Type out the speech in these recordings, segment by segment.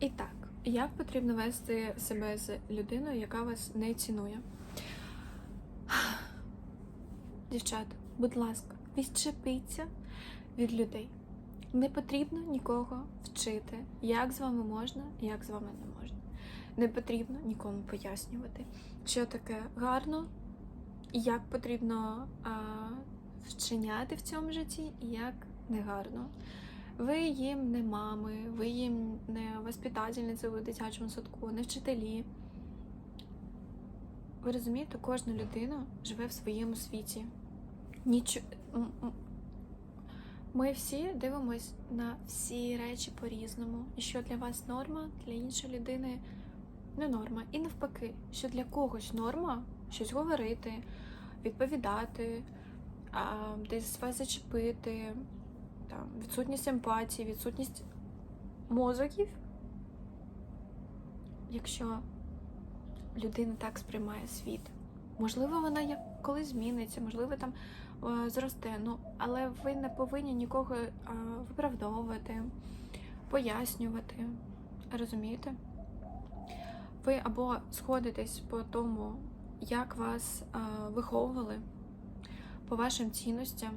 І так, як потрібно вести себе з людиною, яка вас не цінує? Дівчата, будь ласка, відчепіться від людей. Не потрібно нікого вчити, як з вами можна, як з вами не можна. Не потрібно нікому пояснювати, що таке гарно, як потрібно а, вчиняти в цьому житті, і як негарно. Ви їм не мами, ви їм не воспитательниці у дитячому садку, не вчителі. Ви розумієте, кожна людина живе в своєму світі. М- Ми всі дивимось на всі речі по-різному. І що для вас норма, для іншої людини не норма. І навпаки, що для когось норма щось говорити, відповідати, десь вас зачепити, там, відсутність емпатії, відсутність мозоків. Якщо людина так сприймає світ, можливо, вона як колись зміниться, можливо, там е, зросте. Ну, але ви не повинні нікого е, виправдовувати, пояснювати. Розумієте? Ви або сходитесь по тому, як вас е, виховували, по вашим цінностям,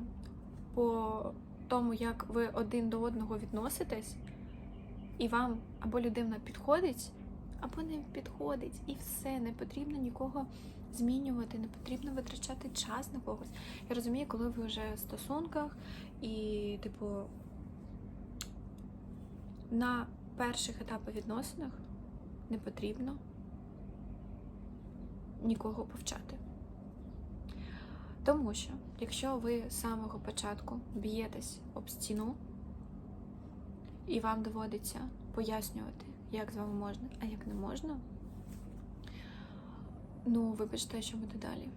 по тому, як ви один до одного відноситесь, і вам або людина підходить, або не підходить, і все, не потрібно нікого змінювати, не потрібно витрачати час на когось. Я розумію, коли ви вже в стосунках і, типу, на перших етапах відносинах не потрібно нікого повчати. Тому що, якщо ви з самого початку б'єтесь об стіну, і вам доводиться пояснювати, як з вами можна, а як не можна, ну, вибачте, що буде далі.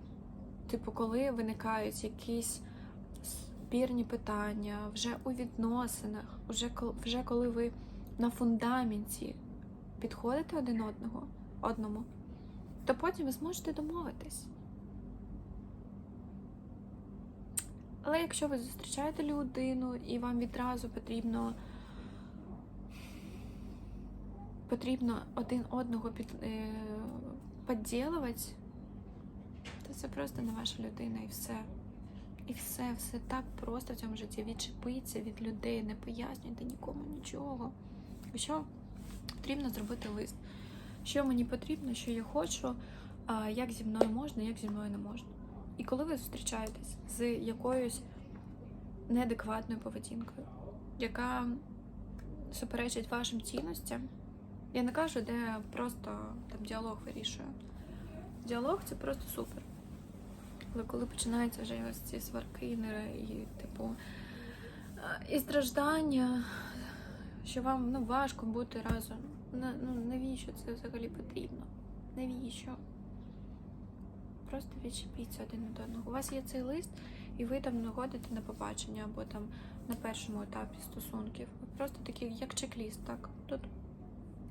Типу, коли виникають якісь спірні питання вже у відносинах, вже вже коли ви на фундаменті підходите один одного одному, то потім ви зможете домовитись. Але якщо ви зустрічаєте людину і вам відразу потрібно потрібно один одного під, е, підділувати, то це просто не ваша людина і все. І все, все так просто в цьому житті. Відчепиться від людей, не пояснюйте нікому нічого. Що потрібно зробити лист? Що мені потрібно, що я хочу, як зі мною можна, як зі мною не можна. І коли ви зустрічаєтесь з якоюсь неадекватною поведінкою, яка суперечить вашим цінностям, я не кажу, де просто там діалог вирішує. Діалог це просто супер. Але коли починаються вже ось ці сварки і, типу е, і страждання, що вам ну, важко бути разом. Ну, навіщо це взагалі потрібно? Навіщо? Просто відчепіться один від одного. У вас є цей лист, і ви там не ходите на побачення або там на першому етапі стосунків. Просто такі, як чек-ліст, так. Тут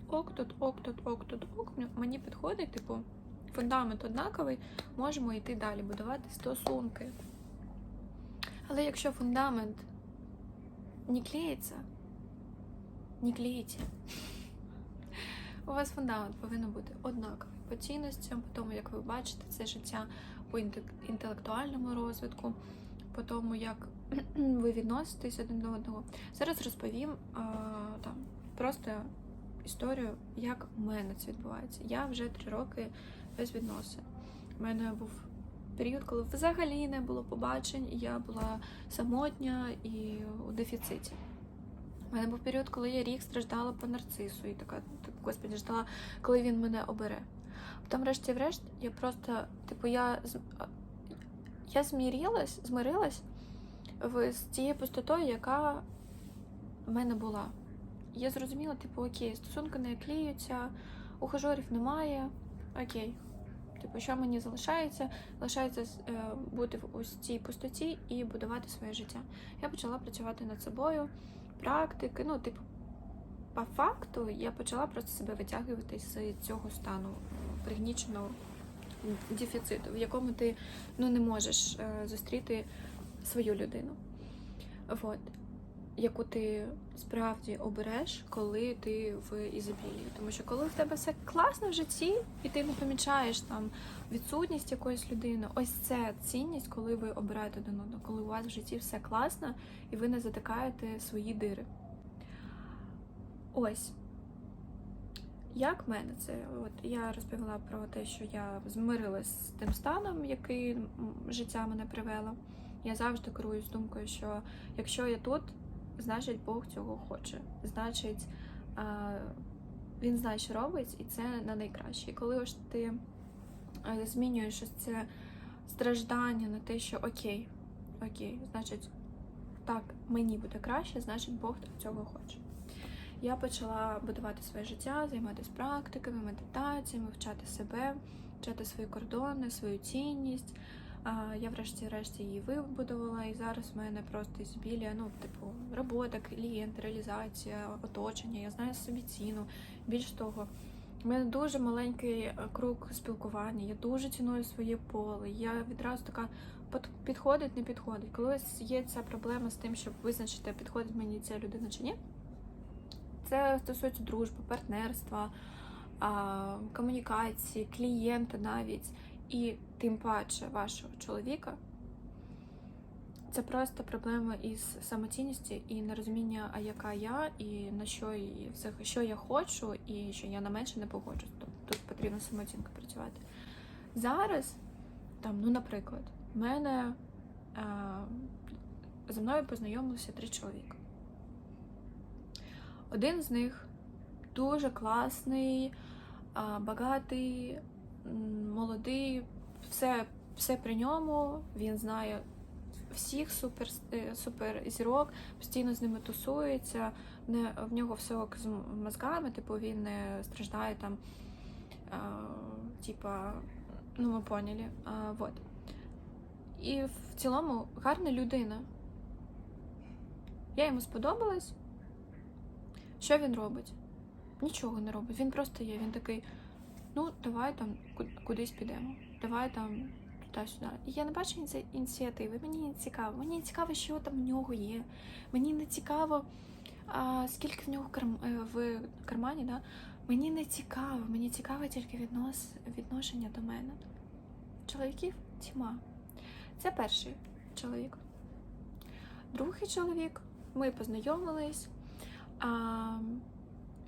ок, тут ок, тут ок, тут ок. Мені підходить, типу, фундамент однаковий, можемо йти далі, будувати стосунки. Але якщо фундамент не клеїться, не клеїться. У вас фундамент повинен бути однаковий по цінностям, по тому, як ви бачите це життя по інтелектуальному розвитку, по тому, як ви відноситесь один до одного. Зараз розповім а, там просто історію, як у мене це відбувається. Я вже три роки без відносин. У мене був період, коли взагалі не було побачень, я була самотня і у дефіциті. У мене був період, коли я рік страждала по нарцису і така, так, господи, ждала, коли він мене обере. Потім, врешті-врешт, я просто, типу, я, я змірилась, змирилась з тією пустотою, яка в мене була. Я зрозуміла, типу, окей, стосунки не клеються, ухажорів немає, окей. Типу, що мені залишається? Залишається е, бути в ось цій пустоті і будувати своє життя. Я почала працювати над собою, практики. Ну, типу, по факту я почала просто себе витягувати з цього стану пригніченого дефіциту, в якому ти ну, не можеш е, зустріти свою людину. Вот. яку ти справді обереш, коли ти в ізобілії. Тому що коли в тебе все класно в житті, і ти не помічаєш там відсутність якоїсь людини, ось це цінність, коли ви обираєте один одного, коли у вас в житті все класно і ви не затикаєте свої дири. Ось. Як мене це? От я розповіла про те, що я змирилась з тим станом, який життя мене привело. Я завжди керуюсь думкою, що якщо я тут, значить Бог цього хоче. Значить, він знає, що робить, і це на найкраще. І коли ж ти змінюєш це страждання на те, що окей, окей, значить, так, мені буде краще, значить Бог цього хоче. Я почала будувати своє життя, займатися практиками, медитаціями, вчати себе, вчати свої кордони, свою цінність. Я врешті-решті її вибудувала, і зараз в мене просто ізобілія, ну, типу, робота, клієнт, реалізація, оточення. Я знаю собі ціну. Більш того, у мене дуже маленький е, круг спілкування, я дуже ціную своє поле. Я відразу така підходить, не підходить. Коли є ця проблема з тим, щоб визначити, підходить мені ця людина чи ні. Це стосується дружби, партнерства, комунікації, клієнта навіть, і тим паче вашого чоловіка. Це просто проблема із самоцінністю і нерозуміння, а яка я, і на що і все, що я хочу, і що я на менше не погоджусь. Тут потрібно самооцінка працювати. Зараз, там, ну, наприклад, в мене а, зі мною познайомилося три чоловіка. Один з них дуже класний, багатий, молодий, все, все при ньому. Він знає всіх супер, е, супер зірок, постійно з ними тусується. Не, в нього все ок з мозгами, типу він не страждає там, а, типа, ну ми поняли. А, вот. І в цілому гарна людина. Я йому сподобалась. Що він робить? Нічого не робить. Він просто є. Він такий, ну, давай там кудись підемо. Давай там туди-сюди. І я не бачу ініці- ініціативи. Мені не цікаво. Мені не цікаво, що там в нього є. Мені не цікаво, а, скільки в нього карм... е, в кармані. Да? Мені не цікаво. Мені цікаво тільки віднос... відношення до мене. Чоловіків тьма. Це перший чоловік. Другий чоловік. Ми познайомились.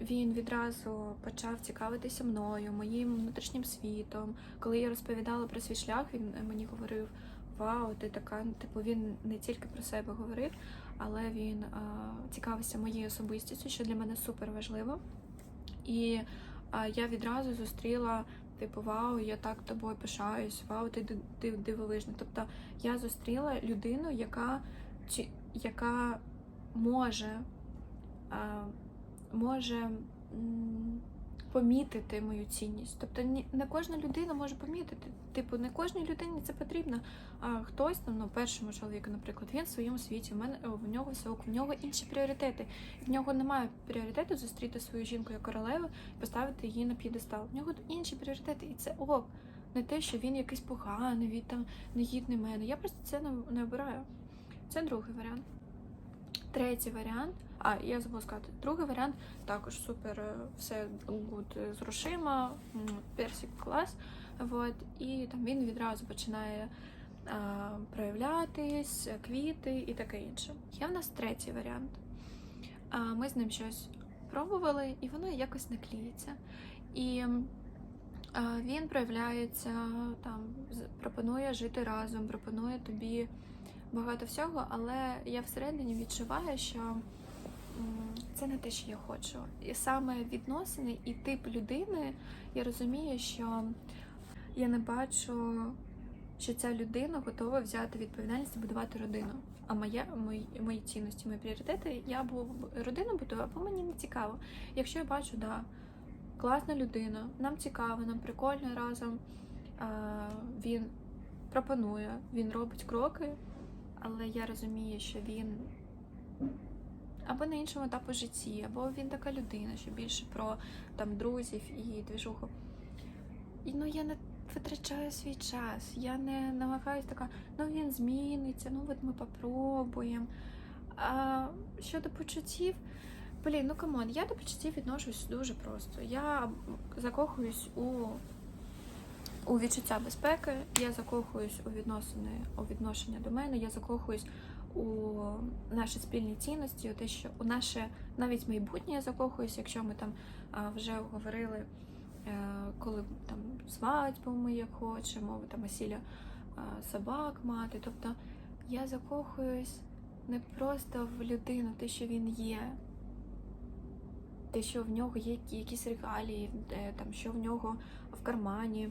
Він відразу почав цікавитися мною, моїм внутрішнім світом. Коли я розповідала про свій шлях, він мені говорив: Вау, ти така. Типу, він не тільки про себе говорив, але він а, цікавився моєю особистістю, що для мене супер важливо. І а, я відразу зустріла. Типу, вау, я так тобою пишаюсь, вау, ти, ти дивовижна. Тобто я зустріла людину, яка, чи, яка може може помітити мою цінність. Тобто не кожна людина може помітити. Типу, не кожній людині це потрібно. А хтось там, ну, першому чоловіку, наприклад, він в своєму світі, в мене в нього все ок, в нього інші пріоритети. В нього немає пріоритету зустріти свою жінку як королеву і поставити її на п'єдестал. В нього інші пріоритети, і це ок. Не те, що він якийсь поганий, він там негідний мене. Я просто це не, не обираю. Це другий варіант. Третій варіант. А, я забула сказати, другий варіант також супер, е, все гуд з грошима, персик клас. Вот, і там він відразу починає а, проявлятись, квіти і таке інше. Є в нас третій варіант. А, ми з ним щось пробували, і воно якось не кліється. І а, він проявляється там, пропонує жити разом, пропонує тобі багато всього, але я всередині відчуваю, що це не те, що я хочу. І саме відносини і тип людини, я розумію, що я не бачу, що ця людина готова взяти відповідальність і будувати родину. А моя, мої, мої цінності, мої пріоритети, я або родину будую, або мені не цікаво. Якщо я бачу, да, класна людина, нам цікаво, нам прикольно разом. Він пропонує, він робить кроки, але я розумію, що він або на іншому етапу житті, або він така людина, що більше про там друзів і двіжуху. І ну я не витрачаю свій час. Я не намагаюся така, ну він зміниться, ну от ми попробуємо. А щодо почуттів, блін, ну камон, я до почуттів відношусь дуже просто. Я закохуюсь у, у відчуття безпеки, я закохуюсь у відносини, у відношення до мене, я закохуюсь у наші спільні цінності, у те, що у наше навіть майбутнє я закохуюсь, якщо ми там вже говорили, е, коли там свадьбу ми як хочемо, там весілля а, собак мати. Тобто я закохуюсь не просто в людину, те, що він є, те, що в нього є якісь регалії, там, що в нього в кармані,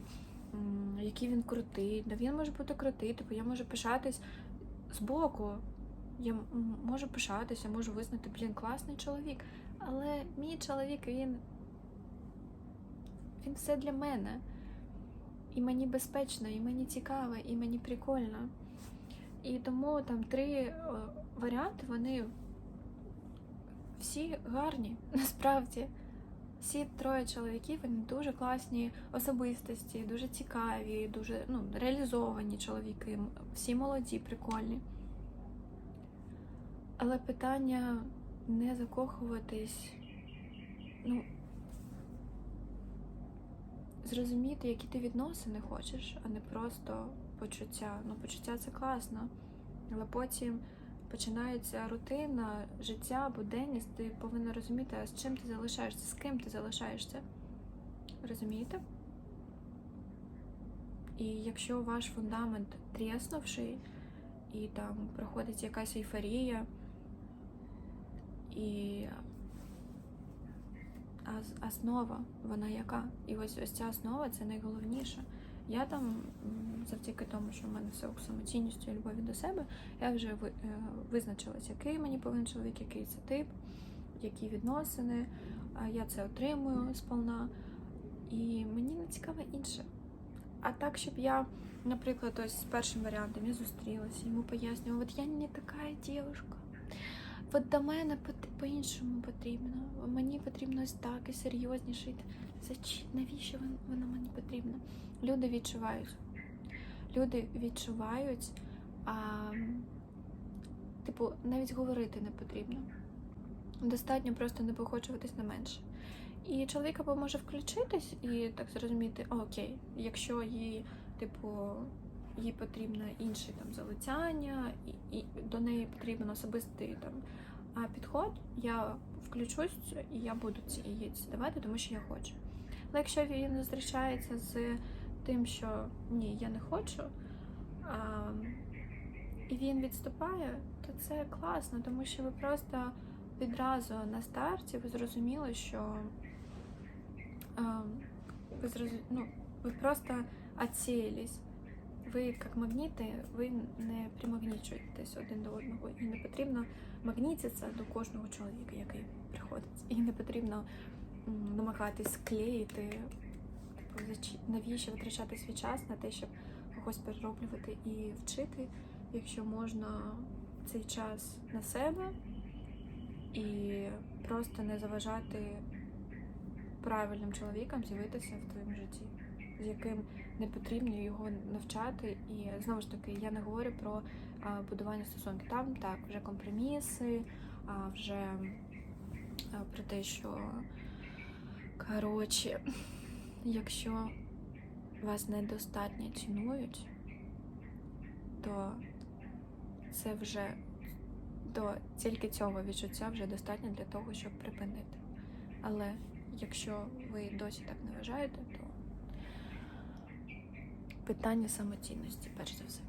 який він крутий. Да він може бути крутий, типу я можу пишатись збоку. Я можу пишатися, можу визнати, блін, класний чоловік. Але мій чоловік, він, він все для мене. І мені безпечно, і мені цікаво, і мені прикольно. І тому там три е, варіанти, вони всі гарні, насправді. Всі троє чоловіків вони дуже класні особистості, дуже цікаві, дуже ну, реалізовані чоловіки, всі молоді, прикольні. Але питання не закохуватись, ну, зрозуміти, які ти відносини хочеш, а не просто почуття. Ну, почуття це класно, але потім починається рутина, життя, буденність, ти повинна розуміти, з чим ти залишаєшся, з ким ти залишаєшся. Розумієте? І якщо ваш фундамент тріснувший, і там проходить якась ейфорія, і основа, вона яка? І ось ось ця основа це найголовніше. Я там, завдяки тому, що в мене все самоцінністю і любові до себе, я вже е, визначилась, який мені повинен чоловік, який це тип, які відносини. Я це отримую сповна. І мені не цікаве інше. А так, щоб я, наприклад, ось з першим варіантом я зустрілася, йому пояснювала, от я не така дівчинка. От до мене по-іншому потрібно. Мені потрібно ось так і серйозніше. Зач- Навіщо вон- воно мені потрібно? Люди відчувають. Люди відчувають, а, типу, навіть говорити не потрібно. Достатньо просто не погоджуватись на менше. І чоловік або може включитись і так зрозуміти, окей, якщо їй, типу, їй потрібно інше там залицяння, і, і до неї потрібен особистий там підход, я включусь і я буду ці це давати, тому що я хочу. Але якщо він зустрічається з тим, що ні, я не хочу, а, і він відступає, то це класно, тому що ви просто відразу на старті ви зрозуміли, що а, ви, зроз... ну, ви просто отсеялись. Ви як магніти, ви не примагнічуєтесь один до одного. І не потрібно магнітитися до кожного чоловіка, який приходить. І не потрібно намагатись склеїти, типу, навіщо витрачати свій час на те, щоб когось перероблювати і вчити, якщо можна цей час на себе і просто не заважати правильним чоловікам з'явитися в твоєму житті, з яким не потрібно його навчати. І знову ж таки, я не говорю про а, будування стосунків. Там так, вже компроміси, а, вже а, про те, що коротше, якщо вас недостатньо цінують, то це вже до тільки цього відчуття вже достатньо для того, щоб припинити. Але якщо ви досі так не вважаєте, то питання самоцінності, перш за все.